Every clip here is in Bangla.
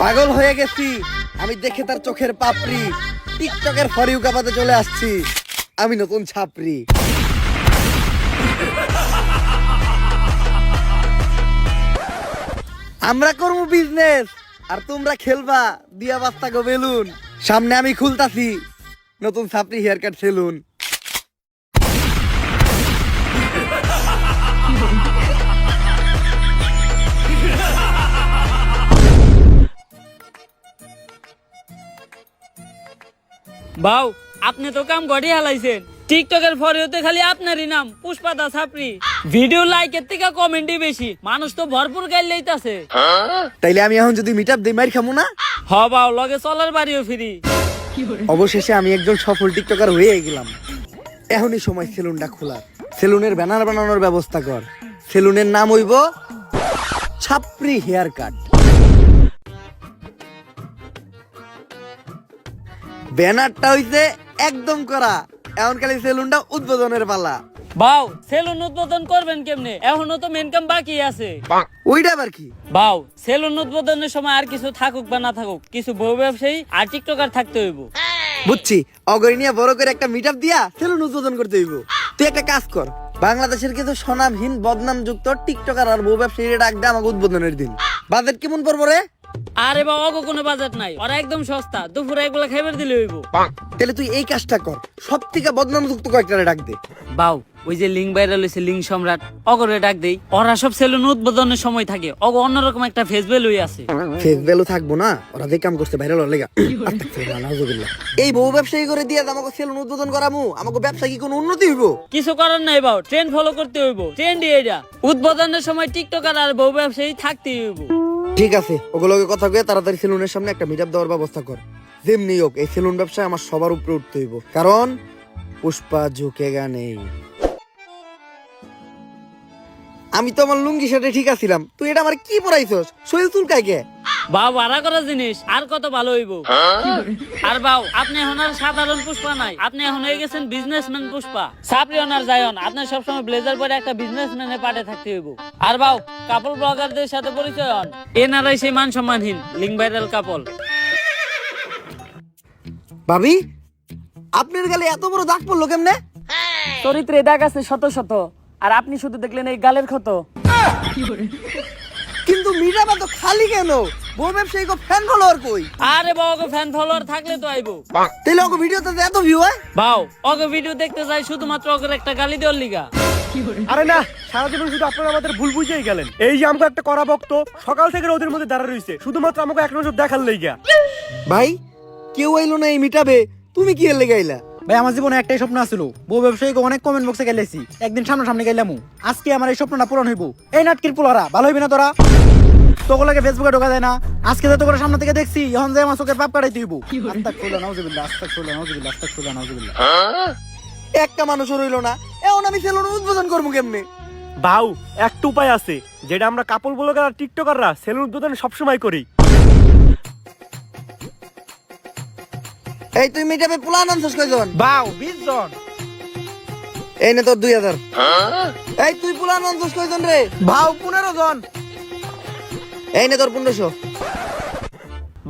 পাগল হয়ে গেছি। আমি দেখে তার চোখের পাপড়ি। টিকটকের ফরিউ কাপাতে চলে আসছি। আমি নতুন ছাপরি আমরা করব বিজনেস আর তোমরা খেলবা। দিয়া বাস্তা গো বেলুন। সামনে আমি খুলতাছি। নতুন ছাপরি হেয়ার কাট সেলুন বাউ আপনি তো কাম গড়ি হালাইছেন। টিকটকের ফরিওতে খালি আপনারই নাম পুষ্পা পুষ্পাদা ছাপরি ভিডিও লাইকের থেকে কমেন্টই বেশি মানুষ তো ভরপুর গাইল লইতাছে। তাইলে আমি এখন যদি মিট আপ দিই মার খামু না? হ বাউ লগে চলার বাড়িও ফিরি। অবশেষে আমি একজন সফল টিকটকার হয়ে গেলাম। এখনই সময় সেলুনটা খোলা সেলুনের ব্যানার বানানোর ব্যবস্থা কর। সেলুনের নাম হইব ছাপরি হেয়ার কাট। ব্যানারটা হইছে একদম করা। এখন খালি সেলুনটা উদ্বোধনের পালা। বাউ সেলুন উদ্বোধন করবেন কেমনে? এখনও তো মেন কাম বাকি আছে। ওইটা আবার কি? বাউ সেলুন উদ্বোধনের সময় আর কিছু থাকুক বা না থাকুক কিছু বউ ব্যবসায়ী আর টিকটকার থাকতে হইব। বুঝছি। অগরি নিয়ে বড় করে একটা মিট দিয়া সেলুন উদ্বোধন করতে হইব। তুই একটা কাজ কর বাংলাদেশের কিছু স্বনামহীন বদনাম যুক্ত টিকটকার আর বউ ব্যবসায়ীরা ডাক দে আমাকে উদ্বোধনের দিন। বাজেট কেমন পড়ব রে? আরে বাবা অগো কোনো বাজেট নাই। ওরা একদম সস্তা। দুপুরে একবেলা খাইবার দিলে হইব। তাহলে তুই এই কাজটা কর। সব থেকে বদনাম যুক্ত কয়েকটা ডাক দে। বাউ ওই যে ভাইরাল হয়েছে সম্রাট অগরে ডাক দেই। ওরা সব সেলুন উদ্বোধনের সময় থাকে। অগ অন্যরকম একটা ফেস আছে। ফেস ভ্যালু থাকব না। ওরা যে কাম করছে ভাইরাল হওয়ার লেগা। আস্তাগফিরুল্লাহ, নাউজুবিল্লাহ। এই বউ ব্যবসায়ী করে দিয়ে আমাকে সেলুন উদ্বোধন করামু আমাকে ব্যবসা কি কোনো উন্নতি হইব? কিছু করার নাই বাউ। ট্রেন্ড ফলো করতে হইব। ট্রেন্ড এটা। উদ্বোধনের সময় টিকটকার আর বউ ব্যবসায়ী থাকতে হইব। ঠিক আছে ওগুলোকে কথা কয়ে তাড়াতাড়ি সেলুনের সামনে একটা মিট দেওয়ার ব্যবস্থা কর। যেমনি হোক, এই সেলুন ব্যবসায় আমার সবার উপরে উঠতে হইব। কারণ, পুষ্পা ঝুঁকে নেই আমি তো আমার লুঙ্গি শার্টে ঠিক আছিলাম। তুই এটা আমার কি পরাইছস? শরীর চুলকায় কে? বাউ ভাড়া করা জিনিস আর কত ভালো হইব? আর বাউ আপনি এখন আর সাধারণ পুষ্পা নাই। আপনি এখন হয়ে গেছেন বিজনেসম্যান পুষ্পা। সাপরি ওনার যায়ন আপনি সবসময় ব্লেজার পরে একটা বিজনেসম্যানের পাটে থাকতে হইব। আর বাউ কাপল ব্লগারদের সাথে পরিচয় হন। এনারাই সেই মান সম্মানহীন লিঙ্ক ভাইরাল কাপল ভাবি আপনার গালে এত বড় দাগ পড়ল কেমনে? চরিত্রে দাগ আছে শত শত আর আপনি শুধু দেখলেন এই গালের ক্ষত। কিন্তু মিরাবা তো খালি কেন? বউ ব্যবসায়ী ফ্যান ফলোয়ার কই? আরে বাবা ফ্যান ফলোয়ার থাকলে তো আইবো। তাহলে ওকে ভিডিওতে এত ভিউ হয়। বাও ওকে ভিডিও দেখতে যাই শুধুমাত্র ওকে একটা গালি দেওয়ার লিগা। আরে না সারা জীবন শুধু আপনারা আমাদের ভুল বুঝেই গেলেন। এই যে আমাকে একটা করা ভক্ত সকাল থেকে রোদের মধ্যে দাঁড়া রয়েছে শুধুমাত্র আমাকে এক নজর দেখার লেগা। ভাই কেউ আইলো না এই মিটাবে তুমি কি এর লেগে আইলা? ভাই আমার জীবনে একটাই স্বপ্ন আছিল। বউ ব্যবসায়ীকে অনেক কমেন্ট বক্সে গেলেছি। একদিন সামনে সামনে গেলাম। আজকে আমার এই স্বপ্নটা পূরণ হইব। এই নাটকির পোলারা ভালো হইবে না তোরা? তোগুলোকে ফেসবুকে ঢোকা যায় না। আজকে তো তোকে সামনে থেকে দেখছি এখন যে আমার চোখের পাপ কাটাইতে হইব। আস্তাক ফুলা নাউজুবিল্লাহ আস্তাক ফুলা নাউজুবিল্লাহ আস্তাক ফুলা নাউজুবিল্লাহ। একটা মানুষ রইল না। এখন আমি সেলুন উদ্বোধন করব কেমনে? বাউ একটা উপায় আছে যেটা আমরা কাপড় ব্লগার আর টিকটকাররা সেলুন উদ্বোধন সবসময় করি। এই তুই মিটাবে পুলান আনছস কয়জন? বাউ বিশ জন। এই নে তোর দুই হাজার। এই তুই পুলান আনছস কয়জন রে? ভাও পনেরো জন। এই নে তোর পনেরোশো।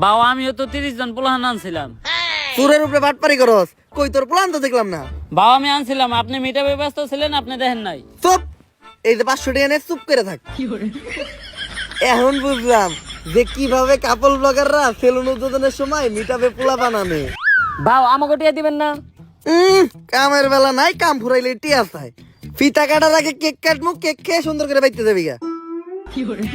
বাও আমিও তো তিরিশ জন পোলাহান আনছিলাম। চুরের উপরে বাটপারি করস। কই তোর প্লান তো দেখলাম না। বাবা আমি আনছিলাম আপনি মিটাবে ব্যস্ত ছিলেন আপনি দেখেন নাই। চুপ! এই যে পাঁচশো টাকা নে চুপ করে থাক। এখন বুঝলাম যে কীভাবে কাপল ব্লগাররা সেলুন উদ্বোধনের সময় মিটাবে পোলা বানানে। বাও আমাকে টিয়া দিবেন না। উম, কামের বেলা নাই কাম ফুরাইলে টিয়া চাই ফিতা কাটার আগে কেক কাটমু কেক খেয়ে সুন্দর করে বাইতে যাবি গা। 有人